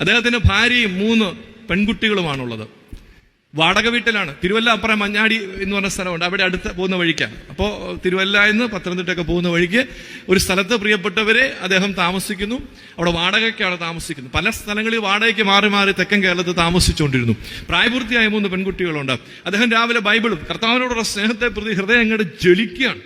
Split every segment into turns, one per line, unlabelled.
അദ്ദേഹത്തിന് ഭാര്യയും മൂന്ന് പെൺകുട്ടികളുമാണുള്ളത്. വാടക വീട്ടിലാണ്. തിരുവല്ല അപ്പുറം മഞ്ഞാടി എന്ന് പറഞ്ഞ സ്ഥലമുണ്ട്. അവിടെ അടുത്ത് പോകുന്ന വഴിക്കാണ്. അപ്പോൾ തിരുവല്ല എന്ന് പത്തനംതിട്ടയൊക്കെ പോകുന്ന വഴിക്ക് ഒരു സ്ഥലത്ത് പ്രിയപ്പെട്ടവരെ അദ്ദേഹം താമസിക്കുന്നു. അവിടെ വാടകയ്ക്കാണ് താമസിക്കുന്നത് പല സ്ഥലങ്ങളിൽ വാടകയ്ക്ക് മാറി മാറി തെക്കൻ കേരളത്തിൽ താമസിച്ചുകൊണ്ടിരുന്നു. പ്രായപൂർത്തിയായ മൂന്ന് പെൺകുട്ടികളുണ്ട്. അദ്ദേഹം രാവിലെ ബൈബിളും കർത്താവിനോടുള്ള സ്നേഹത്തെ പ്രതി ഹൃദയം അങ്ങോട്ട് ജ്വലിക്കുകയാണ്.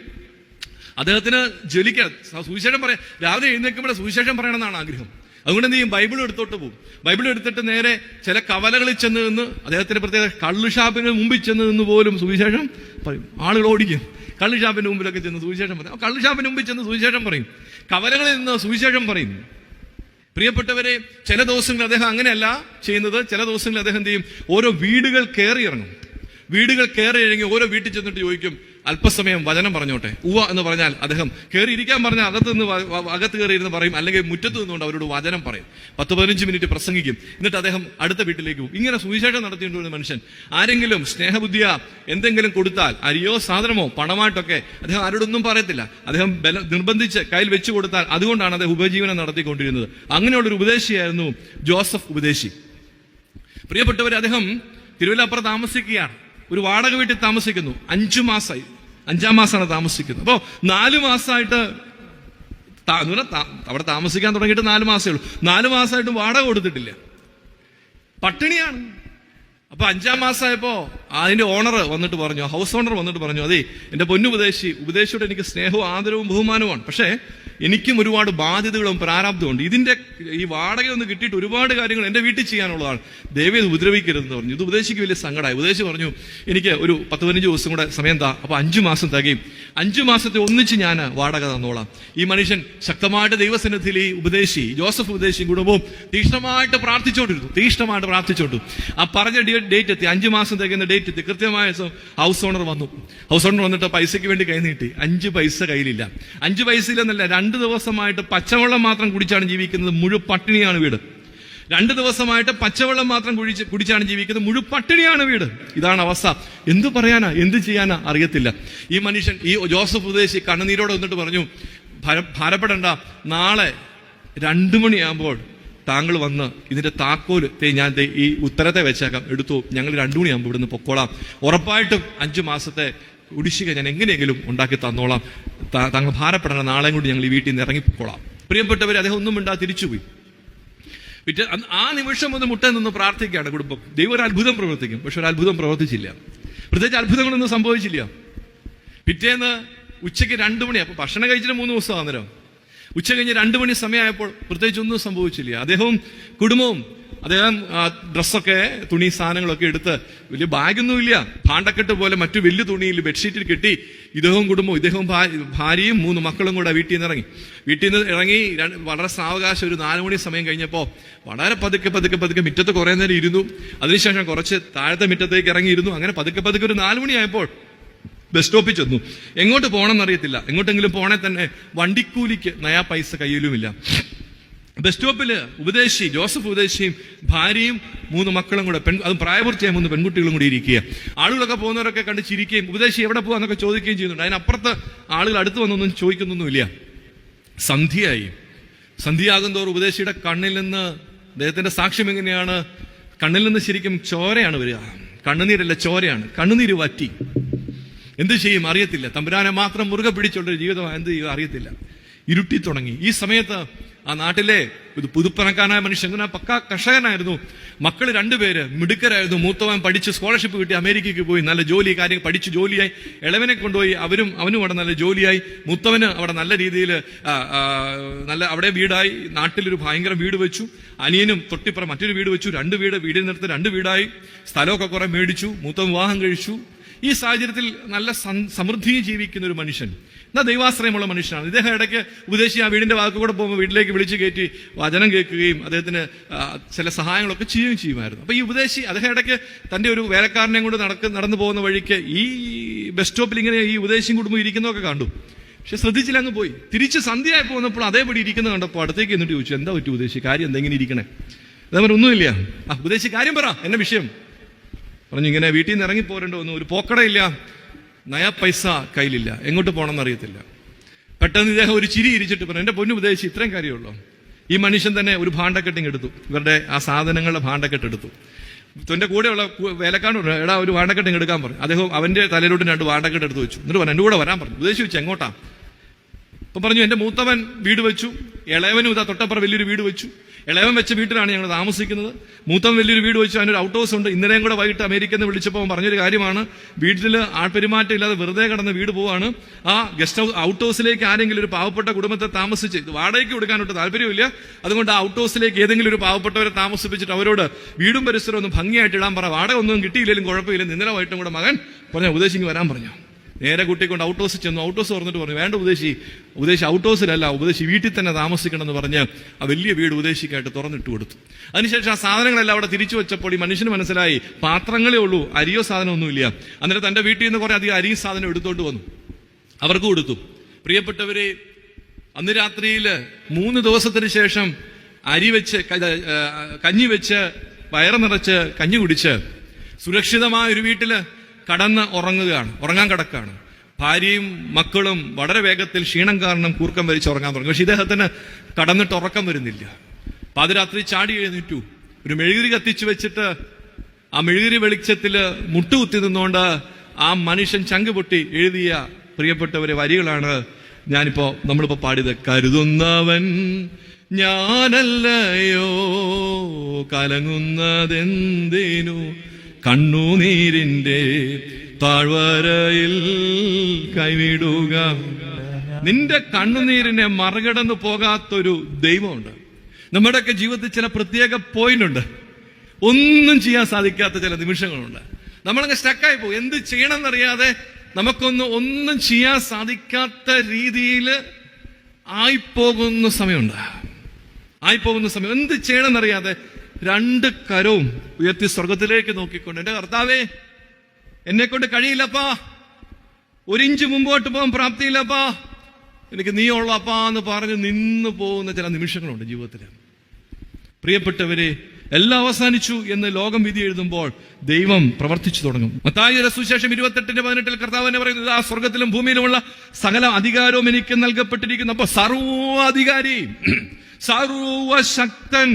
അദ്ദേഹത്തിന് ജലിക്കാൻ സുവിശേഷം പറയാം രാവിലെ എഴുന്നേൽക്കുമ്പോൾ സുവിശേഷം പറയണമെന്നാണ് ആഗ്രഹം. അതുകൊണ്ട് ചെയ്യും? ബൈബിൾ എടുത്തോട്ട് പോകും. ബൈബിൾ എടുത്തിട്ട് നേരെ ചില കവലകളിൽ ചെന്ന് നിന്ന് അദ്ദേഹത്തിന്റെ പ്രത്യേക കള്ളുഷാപ്പിന് മുമ്പിൽ ചെന്ന് നിന്ന് പോലും സുവിശേഷം പറയും. ആളുകൾ ഓടിക്കും. കള്ളുഷാപ്പിന്റെ മുമ്പിലൊക്കെ ചെന്ന് സുവിശേഷം പറയും. കള്ളുഷാപ്പിന് മുമ്പിൽ ചെന്ന് സുവിശേഷം പറയും. കവലകളിൽ നിന്ന് സുവിശേഷം പറയും. പ്രിയപ്പെട്ടവരെ ചില ദിവസങ്ങളിൽ അദ്ദേഹം അങ്ങനെയല്ല ചെയ്യുന്നത്. ചില ദിവസങ്ങളിൽ അദ്ദേഹം എന്ത് ചെയ്യും? ഓരോ വീടുകൾ കയറി ഇറങ്ങും. വീടുകൾ കയറി ഇറങ്ങി ഓരോ വീട്ടിൽ ചെന്നിട്ട് ചോദിക്കും അല്പസമയം വചനം പറഞ്ഞോട്ടെ. ഉവ എന്ന് പറഞ്ഞാൽ അദ്ദേഹം കയറിയിരിക്കാൻ പറഞ്ഞാൽ അകത്ത് നിന്ന് അകത്ത് കയറിയിരുന്ന് പറയും അല്ലെങ്കിൽ മുറ്റത്ത് നിന്നുകൊണ്ട് അവരോട് വചനം പറയും. പത്ത് പതിനഞ്ച് മിനിറ്റ് പ്രസംഗിക്കും. എന്നിട്ട് അദ്ദേഹം അടുത്ത വീട്ടിലേക്ക് പോകും. ഇങ്ങനെ സുവിശേഷം നടത്തിയിട്ടുള്ള മനുഷ്യൻ. ആരെങ്കിലും സ്നേഹബുദ്ധിയ എന്തെങ്കിലും കൊടുത്താൽ അരിയോ സാധനമോ പണമായിട്ടൊക്കെ അദ്ദേഹം ആരോടൊന്നും പറയത്തില്ല. അദ്ദേഹം ബല നിർബന്ധിച്ച് കയ്യിൽ വെച്ചു കൊടുത്താൽ അതുകൊണ്ടാണ് അദ്ദേഹം ഉപജീവനം നടത്തിക്കൊണ്ടിരുന്നത്. അങ്ങനെയുള്ളൊരു ഉപദേശിയായിരുന്നു ജോസഫ് ഉപദേശി. പ്രിയപ്പെട്ടവർ അദ്ദേഹം തിരുവല്ലാപ്പുറം താമസിക്കുകയാണ്. ഒരു വാടക വീട്ടിൽ താമസിക്കുന്നു. അഞ്ചു മാസമായി അഞ്ചാം മാസമാണ് താമസിക്കുന്നത്. അപ്പോൾ നാല് മാസമായിട്ട് അവിടെ താമസിക്കാൻ തുടങ്ങിയിട്ട് നാല് മാസമേ ഉള്ളൂ. നാല് മാസമായിട്ട് വാടക കൊടുത്തിട്ടില്ല. പട്ടിണിയാണ്. അപ്പൊ അഞ്ചാം മാസമായപ്പോ അതിന്റെ ഓണർ വന്നിട്ട് പറഞ്ഞു ഹൗസ് ഓണർ വന്നിട്ട് പറഞ്ഞു അതെ എന്റെ പൊന്നു ഉപദേശി ഉപദേശിയോട് എനിക്ക് സ്നേഹവും ആദരവും ബഹുമാനവുമാണ്. പക്ഷേ എനിക്കും ഒരുപാട് ബാധ്യതകളും പ്രാരാബ്ദമുണ്ട് ഇതിന്റെ ഈ വാടക ഒന്ന് കിട്ടിയിട്ട് ഒരുപാട് കാര്യങ്ങൾ എന്റെ വീട്ടിൽ ചെയ്യാനുള്ളതാണ്. ദൈവം ഇത് ഉപദ്രവിക്കരുതെന്ന് പറഞ്ഞു. ഇത് ഉപദേശിക്ക് വലിയ സങ്കടമായി. ഉപദേശി പറഞ്ഞു എനിക്ക് ഒരു പത്ത് പതിനഞ്ച് ദിവസം കൂടെ സമയം താ. അപ്പൊ അഞ്ചു മാസം തകയും. അഞ്ചു മാസത്തെ ഒന്നിച്ച് ഞാൻ വാടക തന്നോളാം. ഈ മനുഷ്യൻ ശക്തമായിട്ട് ദൈവസന്നിധിയിൽ ഈ ഉപദേശി ജോസഫ് ഉപദേശി കുടുംബവും തീക്ഷ്ണമായിട്ട് പ്രാർത്ഥിച്ചോണ്ടിരുന്നു. തീക്ഷ്ണമായിട്ട് പ്രാർത്ഥിച്ചോണ്ടു. ആ പറഞ്ഞ ഡേറ്റ് എത്തി. അഞ്ചു മാസം തികയുന്ന ഡേറ്റ് എത്തി. കൃത്യമായ ഹൗസ് ഓണർ വന്നു. ഹൗസ് ഓണർ വന്നിട്ട് പൈസയ്ക്ക് വേണ്ടി കൈ നീട്ടി. അഞ്ച് പൈസ കയ്യിലില്ല. അഞ്ച് പൈസ ഇല്ലെന്നല്ല രണ്ട് ദിവസമായിട്ട് പച്ചവെള്ളം മാത്രം കുടിച്ചാണ് ജീവിക്കുന്നത്. മുഴു പട്ടിണിയാണ് വീട്. രണ്ട് ദിവസമായിട്ട് പച്ചവെള്ളം മാത്രം കുടിച്ച് കുടിച്ചാണ് ജീവിക്കുന്നത്. മുഴു പട്ടിണിയാണ് വീട്. ഇതാണ് അവസ്ഥ. എന്തു പറയാനാ? എന്ത് ചെയ്യാനാ? അറിയത്തില്ല. ഈ മനുഷ്യൻ ഈ ജോസഫ് ഉദ്ദേശി കണ്ണുനീരോടെ വന്നിട്ട് പറഞ്ഞു "ഭാര- ഭാരപ്പെടണ്ട. നാളെ രണ്ടു മണിയാകുമ്പോൾ താങ്കൾ വന്ന് ഇതിന്റെ താക്കോൽ ഞാൻ ഈ ഉത്തരത്തെ വെച്ചേക്കാം. എടുത്തു. ഞങ്ങൾ രണ്ടു മണിയാകുമ്പോൾ ഇവിടുന്ന് പൊക്കോളാം. ഉറപ്പായിട്ടും അഞ്ചു മാസത്തെ കുടിശ്ശിക ഞാൻ എങ്ങനെയെങ്കിലും ഉണ്ടാക്കി തന്നോളാം. താങ്കൾ ഭാരപ്പെടേണ്ട നാളെയും കൂടി ഞങ്ങൾ ഈ വീട്ടിൽ നിന്ന് ഇറങ്ങിപ്പോളാം പ്രിയപ്പെട്ടവർ അദ്ദേഹം ഒന്നും മിണ്ടാ തിരിച്ചുപോയി. പിറ്റേ ആ നിമിഷം ഒന്ന് മുട്ട നിന്ന് പ്രാർത്ഥിക്കുകയാണ് കുടുംബം. ദൈവം ഒരു അത്ഭുതം പ്രവർത്തിക്കും പക്ഷെ ഒരു അത്ഭുതം പ്രവർത്തിച്ചില്ല. പ്രത്യേകിച്ച് അത്ഭുതങ്ങളൊന്നും സംഭവിച്ചില്ല. പിറ്റേന്ന് ഉച്ചയ്ക്ക് രണ്ടു മണി അപ്പൊ ഭക്ഷണം കഴിച്ചിട്ട് മൂന്ന് ദിവസം അന്നേരം. ഉച്ച കഴിഞ്ഞ് രണ്ടു മണി സമയമായപ്പോൾ പ്രത്യേകിച്ച് ഒന്നും സംഭവിച്ചില്ല. അദ്ദേഹവും കുടുംബവും അദ്ദേഹം ഡ്രസ്സൊക്കെ തുണി സാധനങ്ങളൊക്കെ എടുത്ത് വലിയ ബാഗൊന്നും ഇല്ല. ഭാണ്ടക്കെട്ട് പോലെ മറ്റു വലിയ തുണിയിൽ ബെഡ്ഷീറ്റിൽ കെട്ടി ഇദ്ദേഹവും കുടുംബവും ഇദ്ദേഹവും ഭാര്യയും മൂന്ന് മക്കളും കൂടെ വീട്ടിൽ നിന്ന് ഇറങ്ങി. വീട്ടിൽ നിന്ന് ഇറങ്ങി വളരെ സാവകാശം ഒരു നാല് മണി സമയം കഴിഞ്ഞപ്പോൾ വളരെ പതുക്കെ പതുക്കെ പതുക്കെ മുറ്റത്ത് കുറെ നേരം ഇരുന്നു. അതിനുശേഷം കുറച്ച് താഴത്തെ മുറ്റത്തേക്ക് ഇറങ്ങിയിരുന്നു അങ്ങനെ പതുക്കെ പതുക്കെ ഒരു നാല് മണിയായപ്പോൾ ബസ് സ്റ്റോപ്പിൽ ചെന്നു. എങ്ങോട്ട് പോകണമെന്ന് അറിയത്തില്ല. എങ്ങോട്ടെങ്കിലും പോണേ തന്നെ വണ്ടിക്കൂലിക്ക് നയാ പൈസ കയ്യിലുമില്ല. ബസ് സ്റ്റോപ്പിൽ ഉപദേശി ജോസഫ് ഉപദേശിയും ഭാര്യയും മൂന്ന് മക്കളും കൂടെ പെൺ അതും പ്രായപൂർത്തിയായ മൂന്ന് പെൺകുട്ടികളും കൂടി ഇരിക്കുക ആളുകളൊക്കെ പോകുന്നവരൊക്കെ കണ്ട് ചിരിക്കുകയും ഉപദേശി എവിടെ പോകാന്നൊക്കെ ചോദിക്കുകയും ചെയ്യുന്നുണ്ട്. അതിനപ്പുറത്ത് ആളുകൾ അടുത്ത് വന്നൊന്നും ചോദിക്കുന്നൊന്നുമില്ല. സന്ധ്യയായി. സന്ധ്യയാകും തോറും ഉപദേശിയുടെ കണ്ണിൽ നിന്ന് അദ്ദേഹത്തിന്റെ സാക്ഷ്യം എങ്ങനെയാണ്? കണ്ണിൽ നിന്ന് ശരിക്കും ചോരയാണ് വരിക. കണ്ണുനീരല്ല ചോരയാണ്. കണ്ണുനീര് വറ്റി. എന്ത് ചെയ്യും? അറിയത്തില്ല. തമ്പുരാനെ മാത്രം മുറുകെ പിടിച്ചുള്ളൊരു ജീവിതം എന്ത് ചെയ്യും? അറിയത്തില്ല. ഇരുട്ടി തുടങ്ങി. ഈ സമയത്ത് ആ നാട്ടിലെ ഇത് പുതുപ്പണക്കാരനായ മനുഷ്യൻ അങ്ങനെ പക്ക കർഷകനായിരുന്നു. മക്കൾ രണ്ടുപേര് മിടുക്കരായിരുന്നു. മൂത്തവൻ പഠിച്ച് സ്കോളർഷിപ്പ് കിട്ടി അമേരിക്കയ്ക്ക് പോയി നല്ല ജോലി കാര്യം പഠിച്ച് ജോലിയായി. ഇളവനെ കൊണ്ടുപോയി അവരും അവനും അവിടെ നല്ല ജോലിയായി. മൂത്തവന് അവിടെ നല്ല രീതിയിൽ നല്ല അവിടെ വീടായി. നാട്ടിലൊരു ഭയങ്കര വീട് വെച്ചു. അനിയനും തൊട്ടിപ്പുറം മറ്റൊരു വീട് വെച്ചു. രണ്ട് വീട് വീടിനടുത്ത് രണ്ട് വീടായി. സ്ഥലമൊക്കെ കുറെ മേടിച്ചു. മൂത്തവൻ വിവാഹം കഴിച്ചു. ഈ സാഹചര്യത്തിൽ നല്ല സമൃദ്ധി സമൃദ്ധിയിൽ ജീവിക്കുന്ന ഒരു മനുഷ്യൻ. എന്നാ ദൈവാശ്രയമുള്ള മനുഷ്യനാണ്. ഇദ്ദേഹം ഇടയ്ക്ക് ഉപദേശി ആ വീടിന്റെ വാക്ക് കൂടെ പോകുമ്പോൾ വീട്ടിലേക്ക് വിളിച്ചു കയറ്റി വചനം കേൾക്കുകയും അദ്ദേഹത്തിന് ചില സഹായങ്ങളൊക്കെ ചെയ്യുകയും ചെയ്യുമായിരുന്നു. അപ്പൊ ഈ ഉപദേശി അദ്ദേഹം ഇടയ്ക്ക് തന്റെ ഒരു വേലക്കാരനെ കൊണ്ട് നടക്ക് നടന്നു പോകുന്ന വഴിക്ക് ഈ ബസ് സ്റ്റോപ്പിൽ ഇങ്ങനെ ഈ ഉപദേശിയും കുടുംബം ഇരിക്കുന്നതൊക്കെ കണ്ടു. പക്ഷെ ശ്രദ്ധിച്ചില്ല അങ്ങ് പോയി. തിരിച്ച് സന്ധ്യയായി പോകുന്നപ്പോൾ അതേപടി ഇരിക്കുന്നത് കണ്ടപ്പോൾ അടുത്തേക്ക് എന്നിട്ട് ചോദിച്ചു എന്താ പറ്റി ഉപദേശി? കാര്യം എന്തെങ്കിലും ഇരിക്കണേ? അതേപോലെ ഒന്നുമില്ല. ആ ഉപദേശി കാര്യം പറ എന്നെ വിഷയം. പറഞ്ഞു ഇങ്ങനെ വീട്ടിൽ നിന്ന് ഇറങ്ങി പോരേണ്ട വന്നു. ഒരു പോക്കടയില്ല. നയ പൈസ കയ്യിലില്ല. എങ്ങോട്ട് പോകണമെന്ന് അറിയത്തില്ല. പെട്ടെന്ന് ഇദ്ദേഹം ഒരു ചിരി ഇരിച്ചിട്ട് പറഞ്ഞു എന്റെ പൊന്നു ഉപദേശിച്ച് ഇത്രയും കാര്യമുള്ളൂ? ഈ മനുഷ്യൻ തന്നെ ഒരു ഭാണ്ഡക്കെട്ടിങ് എടുത്തു. ഇവരുടെ ആ സാധനങ്ങളുടെ ഭാണ്ഡക്കെട്ട് എടുത്തു. തന്റെ കൂടെയുള്ള വേലക്കാണ്ട് എടാ ഒരു വാണ്ടക്കെട്ടിങ് എടുക്കാൻ പറഞ്ഞു അദ്ദേഹം അവന്റെ തലയിലോട്ട് രണ്ട് വാണ്ടക്കെട്ട് എടുത്ത് വെച്ചു. എന്നിട്ട് പറഞ്ഞു എന്റെ കൂടെ വരാൻ പറഞ്ഞു. ഉദ്ദേശിച്ച് വെച്ചു എങ്ങോട്ടാ? അപ്പം പറഞ്ഞു എന്റെ മൂത്തവൻ വീട് വെച്ചു. ഇളയവനും ഇതാ തൊട്ടപ്പുറം വലിയൊരു വീട് വെച്ചു. ഇളയവൻ വെച്ച വീട്ടിലാണ് ഞങ്ങൾ താമസിക്കുന്നത്. മൂത്തൻ വലിയൊരു വീട് വെച്ചു. അതിനൊരു ഔട്ട് ഹൗസ് ഉണ്ട്. ഇന്നലെയും കൂടെ വൈകിട്ട് അമേരിക്കയിൽ നിന്ന് വിളിച്ചപ്പോൾ പറഞ്ഞൊരു കാര്യമാണ്. വീട്ടിൽ ആൾപെരുമാറ്റം ഇല്ലാതെ വെറുതെ കടന്ന് വീട് പോവാണ്. ആ ഗസ്റ്റ് ഹൗസ് ഔട്ട് ഹൗസിലേക്ക് ആരെങ്കിലും ഒരു പാവപ്പെട്ട കുടുംബത്തെ താമസിച്ച് വാടകയ്ക്ക് കൊടുക്കാനൊട്ട് താല്പര്യമില്ല. അതുകൊണ്ട് ആ ഔട്ട് ഹൗസിലേക്ക് ഏതെങ്കിലും ഒരു പാവപ്പെട്ടവരെ താമസിപ്പിച്ചിട്ട് അവരോട് വീടും പരിസരവും ഒന്ന് ഭംഗിയായിട്ട് ഇടാൻ പറ. വാടക ഒന്നും കിട്ടിയില്ലെങ്കിലും കുഴപ്പമില്ലെന്ന് ഇന്നലെ വൈകിട്ടും കൂടെ മകൻ പറഞ്ഞ ഉപദേശിക്ക് വരാൻ പറഞ്ഞു. നേരെ കുട്ടിക്കൊണ്ട് ഔട്ട് ഹൗസിൽ ചെന്നു. ഔട്ട് ഹൗസ് തുറന്നിട്ട് പറഞ്ഞു വേണ്ട ഉപദേശി ഉപദേശി ഔട്ട് ഹൗസിലല്ല ഉപദേശി വീട്ടിൽ തന്നെ താമസിക്കണം എന്ന് പറഞ്ഞ് ആ വലിയ വീട് ഉപദേശിക്കായിട്ട് തുറന്നിട്ട് കൊടുത്തു. അതിനുശേഷം ആ സാധനങ്ങളെല്ലാം അവിടെ തിരിച്ചു വെച്ചപ്പോൾ ഈ മനുഷ്യന് മനസ്സിലായി പാത്രങ്ങളേ ഉള്ളൂ അരിയോ സാധനമൊന്നുമില്ല അന്നേരം തന്റെ വീട്ടിൽ നിന്ന് കുറേ അധികം അരിയും സാധനം എടുത്തുകൊണ്ട് വന്നു. അവർക്ക് കൊടുത്തു. പ്രിയപ്പെട്ടവരെ അന്ന് രാത്രിയിൽ മൂന്ന് ദിവസത്തിന് ശേഷം അരി വെച്ച് കഞ്ഞി വെച്ച് വയറ് നിറച്ച് കഞ്ഞി കുടിച്ച് സുരക്ഷിതമായ ഒരു വീട്ടിൽ കടന്ന് ഉറങ്ങുകയാണ്. ഉറങ്ങാൻ കിടക്കാണ് ഭാര്യയും മക്കളും വളരെ വേഗത്തിൽ ക്ഷീണം കാരണം കൂർക്കം വലിച്ച് ഉറങ്ങാൻ തുടങ്ങി. പക്ഷെ ഇദ്ദേഹത്തിന് കടന്നിട്ട് ഉറക്കം വരുന്നില്ല. പാതിരാത്രി ചാടി എഴുന്നേറ്റു. ഒരു മെഴുകുതിരി കത്തിച്ചു വെച്ചിട്ട് ആ മെഴുകുതിരി വെളിച്ചത്തിൽ മുട്ടുകുത്തി നിന്നുകൊണ്ട് ആ മനുഷ്യൻ ചങ്ക് പൊട്ടി എഴുതിയ പ്രിയപ്പെട്ടവരെ വരികളാണ് ഞാനിപ്പോ നമ്മളിപ്പോ പാടിയത്. കരുതുന്നവൻ ഞാനല്ലയോ കലങ്ങുന്നതെന്തിനു കണ്ണുനീരിന്റെ താഴ്വരയിൽ കൈവിടുക. നിന്റെ കണ്ണുനീരിനെ മറികടന്നു പോകാത്തൊരു ദൈവമുണ്ട്. നമ്മുടെയൊക്കെ ജീവിതത്തിൽ ചില പ്രത്യേക പോയിന്റ് ഉണ്ട് ഒന്നും ചെയ്യാൻ സാധിക്കാത്ത ചില നിമിഷങ്ങളുണ്ട്. നമ്മളങ്ങ് സ്റ്റക്കായി പോകും. എന്ത് ചെയ്യണമെന്നറിയാതെ നമുക്കൊന്ന് ഒന്നും ചെയ്യാൻ സാധിക്കാത്ത രീതിയിൽ ആയിപ്പോകുന്ന സമയമുണ്ട്. ആയിപ്പോകുന്ന സമയം. എന്ത് ചെയ്യണമെന്നറിയാതെ രണ്ട് കരവും ഉയർത്തി സ്വർഗത്തിലേക്ക് നോക്കിക്കൊണ്ട് എന്റെ കർത്താവേ എന്നെ കൊണ്ട് കഴിയില്ലപ്പാ ഒരിഞ്ച് മുമ്പോട്ട് പോകാൻ പ്രാപ്തിയില്ലപ്പാ. എനിക്ക് നീ ഉള്ളപ്പാ എന്ന് പറഞ്ഞ് നിന്ന് പോകുന്ന ചില നിമിഷങ്ങളുണ്ട് ജീവിതത്തിൽ പ്രിയപ്പെട്ടവരെ എല്ലാം അവസാനിച്ചു എന്ന് ലോകം വിധി എഴുതുമ്പോൾ ദൈവം പ്രവർത്തിച്ചു തുടങ്ങും. മത്തായിയുടെ സുശേഷം ഇരുപത്തെട്ടിന്റെ പതിനെട്ടിൽ കർത്താവ് എന്നെ പറയുന്നത് ആ സ്വർഗത്തിലും ഭൂമിയിലുമുള്ള സകല അധികാരവും എനിക്ക് നൽകപ്പെട്ടിരിക്കുന്നു. അപ്പൊ സർവാധികാരി സർവശക്തൻ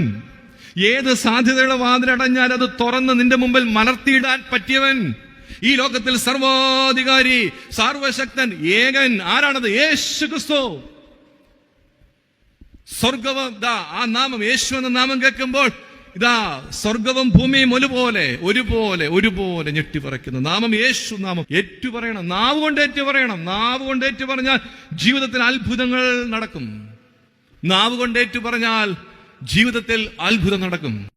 ഏത് സാധ്യതയുടെ വാതിലടഞ്ഞാൽ അത് തുറന്ന് നിന്റെ മുമ്പിൽ മലർത്തിയിടാൻ പറ്റിയവൻ? ഈ ലോകത്തിൽ സർവാധികാരി സർവശക്തൻ ഏകൻ ആരാണത്? യേശു ക്രിസ്തു. സ്വർഗവും ആ നാമം യേശു എന്ന നാമം കേൾക്കുമ്പോൾ ഇതാ സ്വർഗവും ഭൂമിയും ഒരുപോലെ ഒരുപോലെ ഒരുപോലെ ഞെട്ടിപ്പറയ്ക്കുന്നു. നാമം യേശു നാമം ഏറ്റു പറയണം നാവ് കൊണ്ട് ഏറ്റു പറയണം നാവ് കൊണ്ട് ഏറ്റു പറഞ്ഞാൽ ജീവിതത്തിൽ അത്ഭുതങ്ങൾ നടക്കും. നാവ് കൊണ്ട് ഏറ്റു പറഞ്ഞാൽ ജീവിതത്തിൽ അത്ഭുതം നടക്കും.